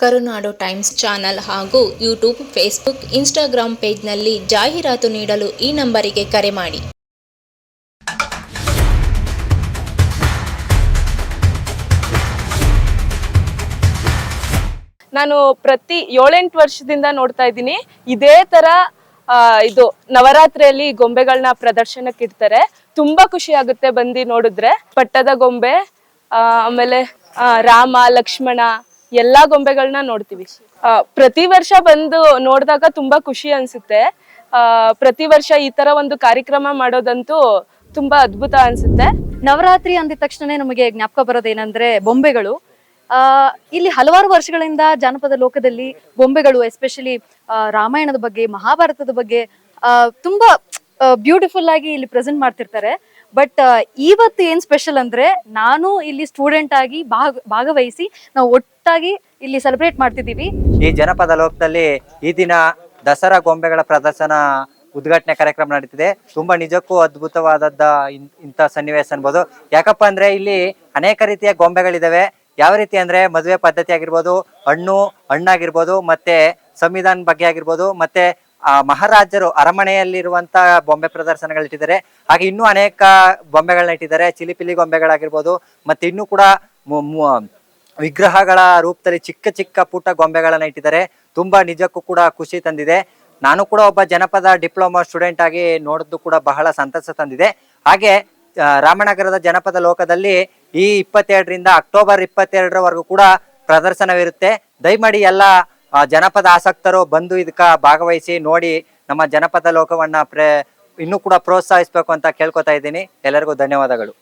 ಕರುನಾಡು times channel ಹಾಗೂ YouTube, Facebook Instagram ಪೇಜ್ನಲ್ಲಿ ಜಾಹೀರಾತು ನೀಡಲು ಈ ನಂಬರಿಗೆ ಕರೆ ಮಾಡಿ. ನಾನು ಪ್ರತಿ ಏಳೆಂಟು ವರ್ಷದಿಂದ ನೋಡ್ತಾ ಇದ್ದೀನಿ. ಇದೇ ತರ ಇದು ನವರಾತ್ರಿಯಲ್ಲಿ ಗೊಂಬೆಗಳನ್ನ ಪ್ರದರ್ಶನಕ್ಕೆ ಇಡ್ತಾರೆ. ತುಂಬಾ ಖುಷಿ ಆಗುತ್ತೆ ಬಂದು ನೋಡಿದ್ರೆ. ಪಟ್ಟದ ಗೊಂಬೆ ಆಮೇಲೆ ರಾಮ, ಲಕ್ಷ್ಮಣ ಎಲ್ಲಾ ಗೊಂಬೆಗಳನ್ನ ನೋಡ್ತೀವಿ. ಪ್ರತಿ ವರ್ಷ ಬಂದು ನೋಡಿದಾಗ ತುಂಬಾ ಖುಷಿ ಅನ್ಸುತ್ತೆ. ಪ್ರತಿ ವರ್ಷ ಈ ತರ ಒಂದು ಕಾರ್ಯಕ್ರಮ ಮಾಡೋದಂತೂ ತುಂಬಾ ಅದ್ಭುತ ಅನ್ಸುತ್ತೆ. ನವರಾತ್ರಿ ಅಂದಿದ ತಕ್ಷಣ ನಮಗೆ ಜ್ಞಾಪಕ ಬರೋದೇನಂದ್ರೆ ಬೊಂಬೆಗಳು. ಆ, ಇಲ್ಲಿ ಹಲವಾರು ವರ್ಷಗಳಿಂದ ಜಾನಪದ ಲೋಕದಲ್ಲಿ ಬೊಂಬೆಗಳು ಎಸ್ಪೆಷಲಿ ರಾಮಾಯಣದ ಬಗ್ಗೆ, ಮಹಾಭಾರತದ ಬಗ್ಗೆ ತುಂಬಾ ಬ್ಯೂಟಿಫುಲ್ ಆಗಿ ಇಲ್ಲಿ ಪ್ರೆಸೆಂಟ್ ಮಾಡ್ತಿರ್ತಾರೆ. ಬಟ್ ಇವತ್ತು ಏನ್ ಸ್ಪೆಷಲ್ ಅಂದ್ರೆ ನಾನು ಇಲ್ಲಿ ಸ್ಟೂಡೆಂಟ್ ಆಗಿ ಭಾಗ, ಭಾಗವಹಿಸಿ ನಾವು ಒಟ್ಟಾಗಿ ಇಲ್ಲಿ ಸೆಲೆಬ್ರೇಟ್ ಮಾಡ್ತಿದ್ದೀವಿ. ಈ ಜನಪದ ಲೋಕದಲ್ಲಿ ಈ ದಿನ ದಸರಾ ಗೊಂಬೆಗಳ ಪ್ರದರ್ಶನ ಉದ್ಘಾಟನೆ ಕಾರ್ಯಕ್ರಮ ನಡೀತಿದೆ. ತುಂಬಾ ನಿಜಕ್ಕೂ ಅದ್ಭುತವಾದದ್ದ ಇಂಥ ಸನ್ನಿವೇಶ ಅನ್ಬೋದು. ಯಾಕಪ್ಪ ಅಂದ್ರೆ ಇಲ್ಲಿ ಅನೇಕ ರೀತಿಯ ಗೊಂಬೆಗಳಿದಾವೆ. ಯಾವ ರೀತಿ ಅಂದ್ರೆ ಮದುವೆ ಪದ್ಧತಿ ಆಗಿರ್ಬೋದು, ಹಣ್ಣು, ಹಣ್ಣಾಗಿರ್ಬೋದು, ಮತ್ತೆ ಸಂವಿಧಾನ ಬಗ್ಗೆ ಆಗಿರ್ಬೋದು, ಮತ್ತೆ ಮಹಾರಾಜರು ಅರಮನೆಯಲ್ಲಿರುವಂತ ಬೊಂಬೆ ಪ್ರದರ್ಶನಗಳು ಇಟ್ಟಿದ್ದಾರೆ. ಹಾಗೆ ಇನ್ನೂ ಅನೇಕ ಬೊಂಬೆಗಳನ್ನ ಇಟ್ಟಿದ್ದಾರೆ. ಚಿಲಿಪಿಲಿ ಗೊಂಬೆಗಳಾಗಿರ್ಬೋದು, ಮತ್ತೆ ಇನ್ನೂ ಕೂಡ ವಿಗ್ರಹಗಳ ರೂಪದಲ್ಲಿ ಚಿಕ್ಕ ಚಿಕ್ಕ ಪುಟ್ಟ ಗೊಂಬೆಗಳನ್ನ ಇಟ್ಟಿದ್ದಾರೆ. ತುಂಬಾ ನಿಜಕ್ಕೂ ಕೂಡ ಖುಷಿ ತಂದಿದೆ. ನಾನು ಕೂಡ ಒಬ್ಬ ಜನಪದ ಡಿಪ್ಲೊಮಾ ಸ್ಟೂಡೆಂಟ್ ಆಗಿ ನೋಡಿದ್ದು ಕೂಡ ಬಹಳ ಸಂತಸ ತಂದಿದೆ. ಹಾಗೆ ರಾಮನಗರದ ಜನಪದ ಲೋಕದಲ್ಲಿ ಈ ಇಪ್ಪತ್ತೆರಡರಿಂದ ಅಕ್ಟೋಬರ್ ಇಪ್ಪತ್ತೆರಡರವರೆಗೂ ಕೂಡ ಪ್ರದರ್ಶನವಿರುತ್ತೆ. ದಯಮಾಡಿ ಎಲ್ಲ ಜನಪದ ಆಸಕ್ತರು ಬಂದು ಇದಕ್ಕ ಭಾಗವಹಿಸಿ ನೋಡಿ ನಮ್ಮ ಜನಪದ ಲೋಕವನ್ನ ಪ್ರೇ ಇನ್ನೂ ಕೂಡ ಪ್ರೋತ್ಸಾಹಿಸ್ಬೇಕು ಅಂತ ಕೇಳ್ಕೊತಾ ಇದ್ದೀನಿ. ಎಲ್ಲರಿಗೂ ಧನ್ಯವಾದಗಳು.